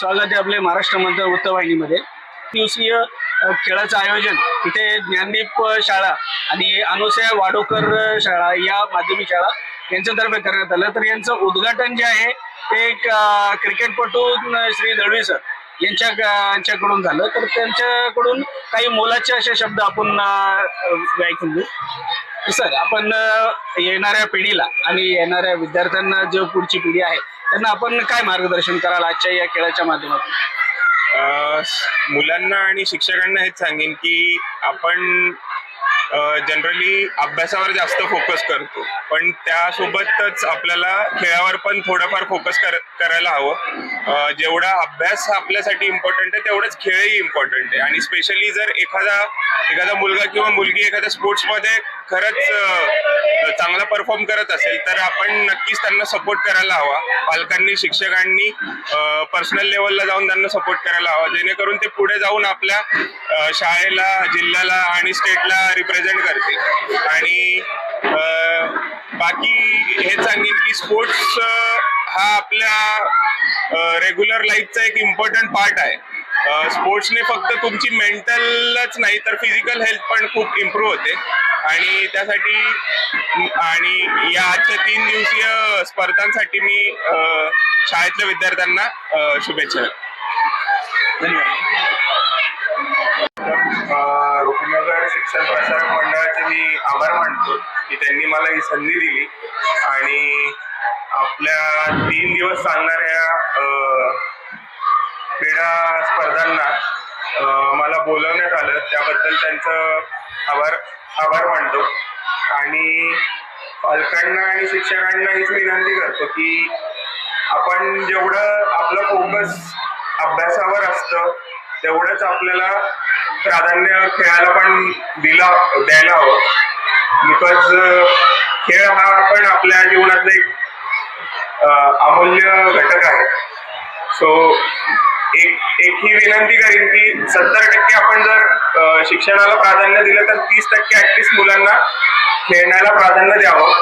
स्वागत आहे आपले महाराष्ट्र मंत्र वृत्तवाहिनीमध्ये. दिवसीय खेळाचं आयोजन इथे ज्ञानदीप शाळा आणि अनुसया वाडोकर शाळा या माध्यमिक शाळा यांच्यातर्फे करण्यात आलं. तर यांचं उद्घाटन जे आहे ते एक क्रिकेटपटू श्री दळवी सर यांच्या यांच्याकडून झालं. तर त्यांच्याकडून काही मोलाचे असे शब्द आपण ऐकून घेऊ सर आपण येणाऱ्या पिढीला आणि येणाऱ्या विद्यार्थ्यांना जो पुढची पिढी आहे त्यांना आपण काय मार्गदर्शन कराल आजच्या या खेळाच्या माध्यमातून? मुलांना आणि शिक्षकांना हेच सांगेन की आपण जनरली अभ्यासावर जास्त फोकस करतो. पण त्यासोबतच आपल्याला खेळावर पण थोडंफार फोकस कर करायला हवं. जेवढा अभ्यास हा आपल्यासाठी इम्पॉर्टंट आहे तेवढंच खेळही इम्पॉर्टंट आहे. आणि स्पेशली जर एखादा एखादा मुलगा किंवा मुलगी एखाद्या स्पोर्ट्समध्ये खरंच चांगला परफॉर्म करत असेल तर आपण नक्कीच त्यांना सपोर्ट करायला हवा. पालकांनी शिक्षकांनी पर्सनल लेवलला जाऊन त्यांना सपोर्ट करायला हवा. जेणेकरून ते पुढे जाऊन आपल्या शाळेला जिल्ह्याला आणि स्टेटला रिप्रेझेंट करतील. आणि बाकी हे सांगेन की स्पोर्ट्स हा आपल्या रेग्युलर लाईफचा एक इम्पॉर्टंट पार्ट आहे. स्पोर्ट्सने फक्त तुमची मेंटलच नाही तर फिजिकल हेल्थ पण खूप इम्प्रूव्ह होते. आणि त्यासाठी आणि या आजच्या तीन दिवसीय स्पर्धांसाठी मी शाळेतल्या विद्यार्थ्यांना शुभेच्छा धन्यवाद. शिक्षण प्रसारक मंडळाचे मी आभार मानतो की त्यांनी मला ही संधी दिली. आणि आपल्या तीन दिवस चालणाऱ्या क्रीडा स्पर्धांना मला बोलवण्यात आलं. त्याबद्दल त्यांचं आभार आभार मानतो. आणि पालकांना आणि शिक्षकांना हीच विनंती करतो की आपण जेवढं आपलं फोकस अभ्यासावर असतं तेवढंच आपल्याला प्राधान्य खेळाला पण दिला द्यायला हवं. बिकॉज खेळ हा पण आपल्या जीवनातला एक अमूल्य घटक आहे. सो एक एक ही विनंती करीन की सत्तर टक्के आपण जर शिक्षणाला प्राधान्य दिलं तर तीस टक्के ऍटलिस्ट मुलांना खेळण्याला प्राधान्य द्यावं.